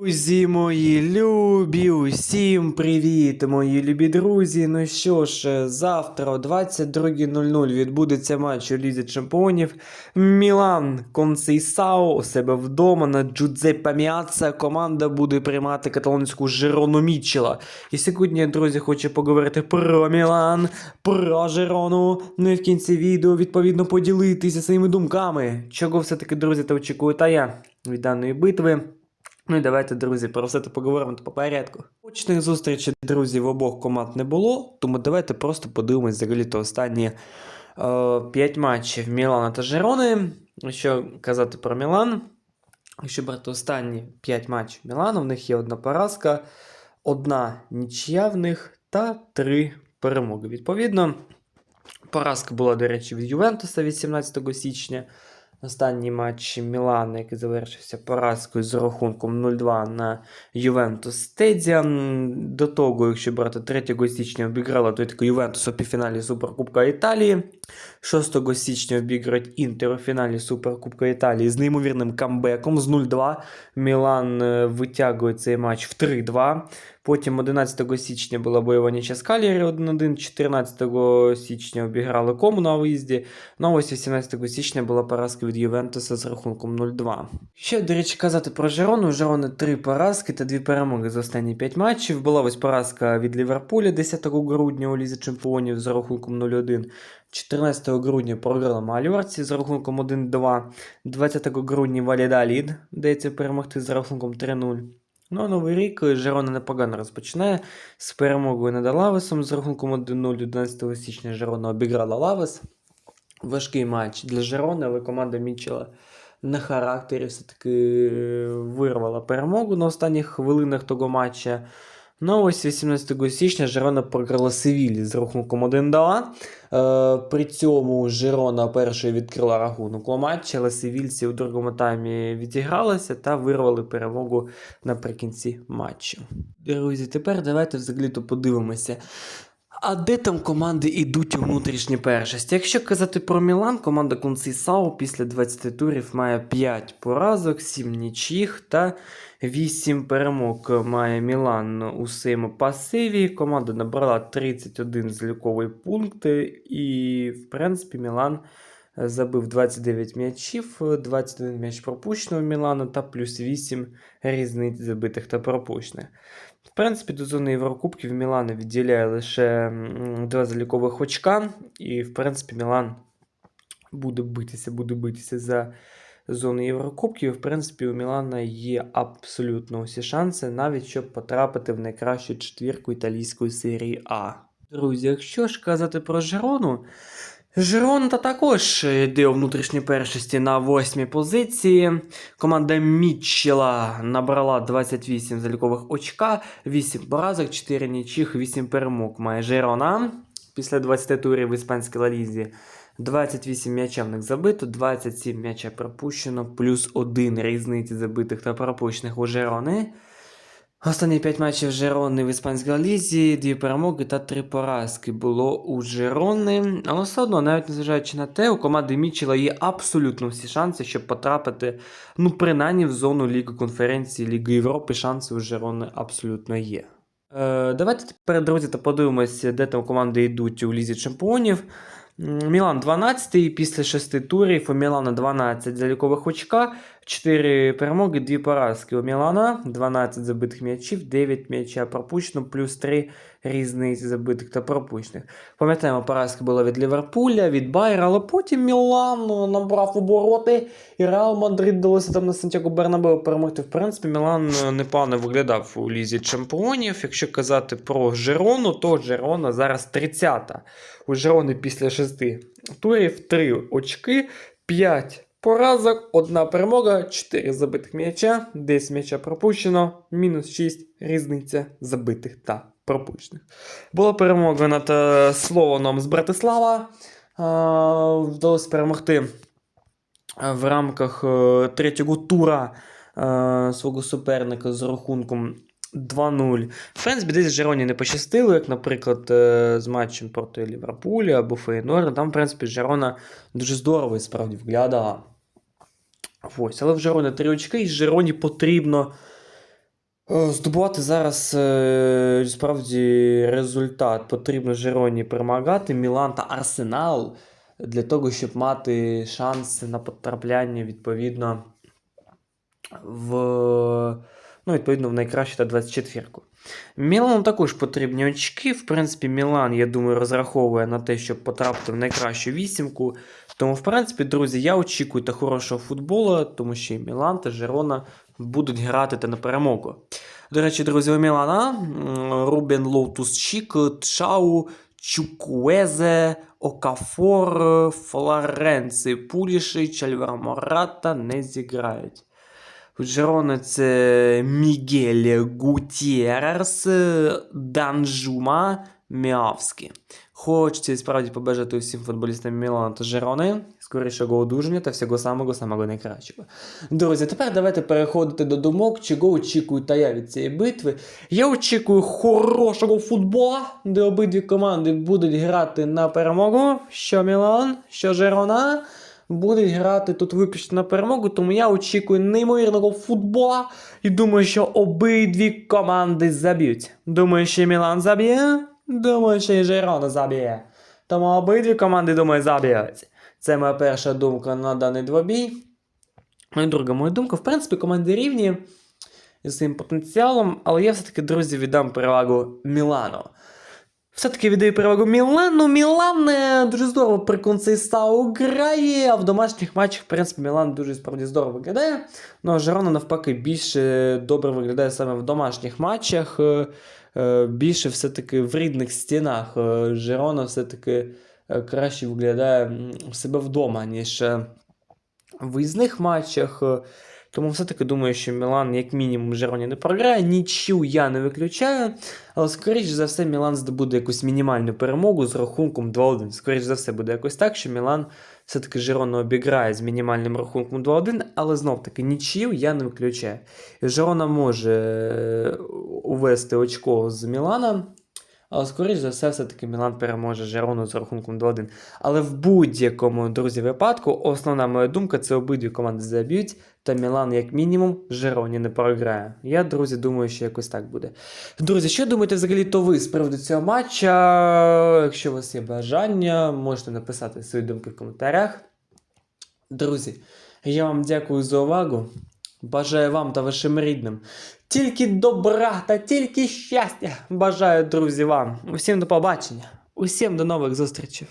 Друзі мої любі, усім привіт, мої любі друзі. Ну що ж, завтра о 22.00 відбудеться матч у Лізі Чемпіонів. Мілан Консейсао у себе вдома на Джудзеппе Міаца. Команда буде приймати каталонську Жерону Мітчела. І сьогодні, друзі, хочу поговорити про Мілан, про Жерону. Ну і в кінці відео відповідно поділитися своїми думками. Чого все-таки, друзі, та очікую та я від даної битви. Ну і давайте, друзі, про все це поговоримо по порядку. Очних зустрічей друзів обох команд не було, тому давайте просто подивимось взагалі то останні е, 5 матчів Мілана та Жерони. Що казати про Мілан? Якщо брати останні 5 матчів Мілану, в них є одна поразка, одна нічия в них та 3 перемоги. Відповідно, поразка була, до речі, від Ювентуса 18 січня. Останній матч Мілана, який завершився поразкою з рахунком 0-2 на Ювентус Стедія. До того, якщо брати 3 січня обіграла такий Ювентус у півфіналі Суперкубка Італії. 6 січня обіграють Інтер у фіналі Суперкубка Італії з неймовірним камбеком з 0-2. Мілан е, витягує цей матч в 3-2. Потім 11 січня була бойова нічя з 1-1, 14 січня обіграли Кому на виїзді. Ну а ось 18 січня була поразка від Ювентуса з рахунком 0-2. Ще, до речі, казати про Жерону. У Жерони три поразки та дві перемоги за останні 5 матчів. Була ось поразка від Ліверпуля 10 грудня у Лізі Чемпіонів з рахунком 0-1. 14 грудня програла Мальорці з рахунком 1-2. 20 грудня Валідалід дається перемогти з рахунком 3-0. Ну, новий рік Жерона непогано розпочинає з перемогою над Лавесом з рахунком 1-0 11 січня Жерона обіграла Лавес. Важкий матч для Жерони, але команда Мічела на характері все-таки е, вирвала перемогу на останніх хвилинах того матча. Ну, ось 18 січня Жерона програла Севілі з рахунком 1-2. Е, при цьому Жерона першою відкрила рахунок у матчі, але севільці у другому таймі відігралися та вирвали перемогу наприкінці матчу. Друзі, тепер давайте взагалі то подивимося. А де там команди йдуть у внутрішній першості? Якщо казати про Мілан, команда Консейсао після 20 турів має 5 поразок, 7 нічих та 8 перемог має Мілан у своєму пасиві. Команда набрала 31 залікові пункти, і, в принципі, Мілан забив 29 м'ячів, 21 м'яч пропущено у Мілану та плюс 8 різниць забитих та пропущених. В принципі, до зони Єврокубків Мілана відділяє лише два залікових очка, і, в принципі, Мілан буде битися, буде битися за зону Єврокубків. В принципі, у Мілана є абсолютно усі шанси, навіть щоб потрапити в найкращу четвірку італійської серії А. Друзі, якщо ж казати про Жерону, Жерон та також йде у внутрішній першості на восьмій позиції. Команда Мітчела набрала 28 залікових очка, 8 поразок, 4 нічих, 8 перемог. Має Жерона після 20 турів в іспанській лалізі. 28 м'яча в них забито, 27 м'яча пропущено, плюс 1 різниці забитих та пропущених у Жерони. Останні 5 матчів Жерони в іспанській лізі, 2 перемоги та 3 поразки було у Жерони. Але все одно, навіть незважаючи на те, у команди Мічела є абсолютно всі шанси, щоб потрапити, ну, принаймні в зону Ліги конференції Ліги Європи. Шанси у Жерони абсолютно є. Е, давайте тепер, друзі, та подивимося, де там команди йдуть у Лізі Чемпіонів. Мілан 12 після 6 турів. У Мілана 12 залікових очка, 4 перемоги, 2 поразки. У Мілана 12 забитих м'ячів, 9 м'яча пропущено, плюс 3 різниці забитих та пропущених. Пам'ятаємо, поразка була від Ліверпуля, від Байера, але потім Мілан набрав обороти, і Реал Мадрид вдалося там на Сантьяго Бернабеу перемогти. В принципі, Мілан е, непогано виглядав у Лізі Чемпіонів. Якщо казати про Жерону, то Жерона зараз 30-та. У Жерони після 6 турів 3 очки, 5 поразок, 1 перемога, 4 забитих м'яча, 10 м'яча пропущено, мінус 6 різниця забитих та пропущених. Була перемога над е, Слованом з Братислава. Вдалося перемогти е, в рамках е, третього тура е, свого суперника з рахунком 2-0. В принципі, десь Жероні не пощастило, як, наприклад, е, з матчем проти Ліверпуля або Фейнорда. Там, в принципі, Жерона дуже здорово і справді виглядала. Ось, але в Жероні три очки, і Жероні потрібно Е, Здобувати зараз е, справді результат. Потрібно Жероні перемагати Мілан та Арсенал для того, щоб мати шанси на потрапляння відповідно в, ну, відповідно, в найкращу та 24-ку. Мілану також потрібні очки. В принципі, Мілан, я думаю, розраховує на те, щоб потрапити в найкращу вісімку. Тому, в принципі, друзі, я очікую та хорошого футболу, тому що і Мілан та Жерона будуть грати та на перемогу. До речі, друзі, у Мілана Рубен Лоутус Чік, Чау, Чукуезе, Окафор, Флоренци, Пулішич, Альваро Мората не зіграють. У Жерона це Мігель Гутєрс, Данжума, Міавський. Хочеться і справді побажати усім футболістам Мілана та Жерони скорішого одужання та всього самого самого найкращого. Друзі, тепер давайте переходити до думок, чого очікую та я від цієї битви. Я очікую хорошого футбола, де обидві команди будуть грати на перемогу. Що Мілан, що Жерона будуть грати тут виключно на перемогу, тому я очікую неймовірного футбола і думаю, що обидві команди заб'ють. Думаю, що Мілан заб'є, думаю, що і Жерона заб'є. Тому обидві команди, думаю, заб'ють. Це моя перша думка на даний двобій. Моя друга моя думка, в принципі, команди рівні зі своїм потенціалом, але я все-таки, друзі, віддам перевагу Мілану. Все-таки віддаю перевагу Мілану. Мілан дуже здорово при Концейстау грає, а в домашніх матчах, в принципі, Мілан дуже справді здорово виглядає. Ну а Жерона навпаки більше добре виглядає саме в домашніх матчах. е, е, Більше все-таки в рідних стінах. Е, Жерона все-таки краще виглядає у себе вдома, ніж в виїзних матчах. Тому все-таки думаю, що Мілан, як мінімум, Жероні не програє. Нічю я не виключаю. Але, скоріш за все, Мілан здобуде якусь мінімальну перемогу з рахунком 2-1. Скоріш за все, буде якось так, що Мілан все-таки Жерону обіграє з мінімальним рахунком 2-1, але знов-таки нічию я не виключаю. Жерона може е, увести очко з Мілана. Але, скоріш за все, все-таки Мілан переможе Жерону з рахунком 2-1. Але в будь-якому, друзі, випадку, основна моя думка це обидві команди заб'ють, та Мілан, як мінімум, Жероні не програє. Я, друзі, думаю, що якось так буде. Друзі, що думаєте взагалі то ви з приводу цього матча? Якщо у вас є бажання, можете написати свої думки в коментарях. Друзі, я вам дякую за увагу. Бажаю вам та вашим рідним тільки добра та тільки щастя. Бажаю, друзі, вам. Усім до побачення. Усім до нових зустрічей.